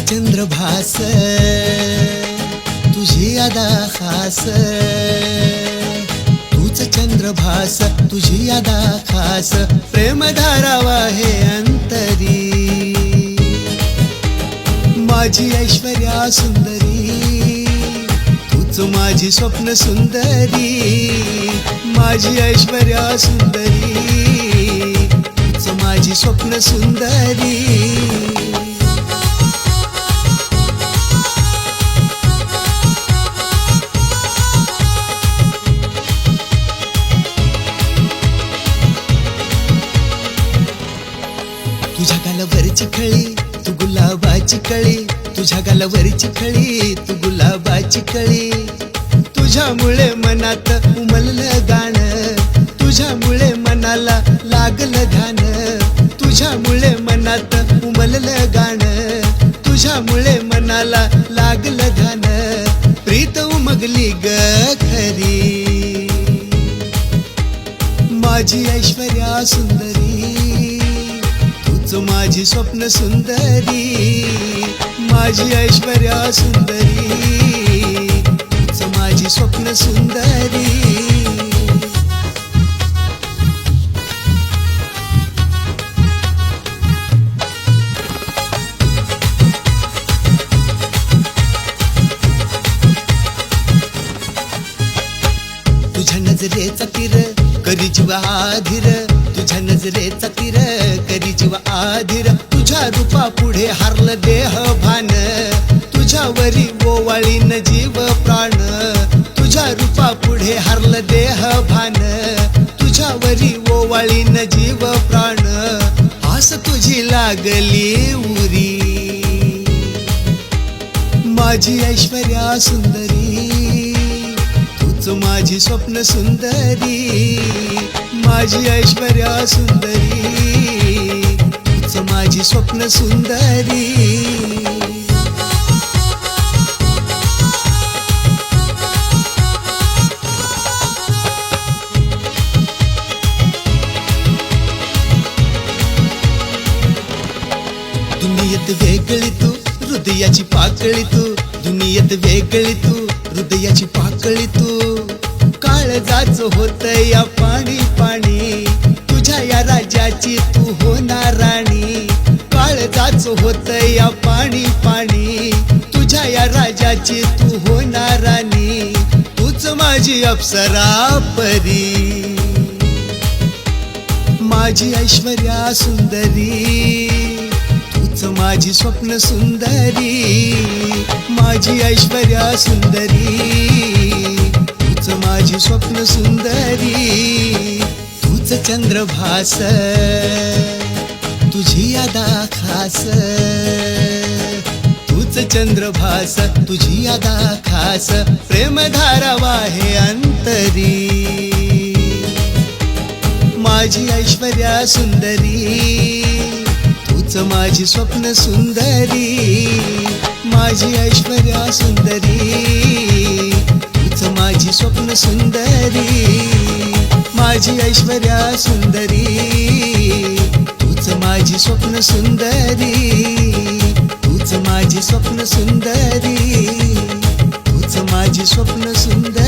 चंद्रभास तुझी अदा खास तूच चंद्रभास तुझी अदा खास प्रेम धारावा हे अंतरी. माझी ऐश्वर्या सुंदरी तूच माझी स्वप्न सुंदरी. माझी ऐश्वर्या सुंदरी तूच माझी स्वप्न सुंदरी. गालावरची खळी तू गुलाबाची कळी तुझ्या गालावरची खळी तू गुलाबाची कळी तुझ्यामुळे मनात उमललं गाणं तुझ्यामुळे मनाला लागलं ध्यान तुझ्यामुळे मनात उमललं गाणं तुझ्यामुळे मनाला लागलं ध्यान प्रीत उमगली ग खरी. माझी ऐश्वर्या सुंदरी. तू माझी स्वप्न सुंदरी माझी ऐश्वर्या सुंदरी. तूच माझी स्वप्न सुंदरी. तुझ्या नजरेचा तीर करी जीव तुझ्या नजरेचा तीर करी जीव आधीर. तुझ्या रूपा पुढे हारल देह भान. तुझ्यावरी ओवाळीन जीव प्राण. तुझ्या रूपा पुढे हारल देह भान. तुझ्यावरी ओवाळीन जीव प्राण. आस तुझी लागली उरी. माझी ऐश्वर्या सुंदरी. तूच माझी स्वप्न सुंदरी माझी ऐश्वर्या सुंदरी. तूच माझी स्वप्न सुंदरी. दुनियेत वेगळी तू हृदयाची पाकळी तू दुनियेत वेगळी तू. हृदयाची पाकळी तू. काळजाच होत या पाणी पाणी. तुझ्या या राजाची तू होणार राणी. काळजाच होत या पाणी पाणी. तुझ्या या राजाची तू होणार राणी. तूच माझी अप्सरा परी. माझी ऐश्वर्या सुंदरी. माझी स्वप्न सुंदरी माझी ऐश्वर्या सुंदरी. तूच माझी स्वप्न सुंदरी तूच चंद्रभास तुझी अदा खास. तूच चंद्रभास तुझी अदा खास. प्रेम वाहे अंतरी. माझी ऐश्वर्या सुंदरी तूच माझी स्वप्न सुंदरी माझी ऐश्वर्या सुंदरी. तूच माझी स्वप्न सुंदरी माझी ऐश्वर्या सुंदरी. तूच माझी स्वप्न सुंदरी तूच माझी स्वप्न सुंदरी. तूच माझी स्वप्न सुंदरी.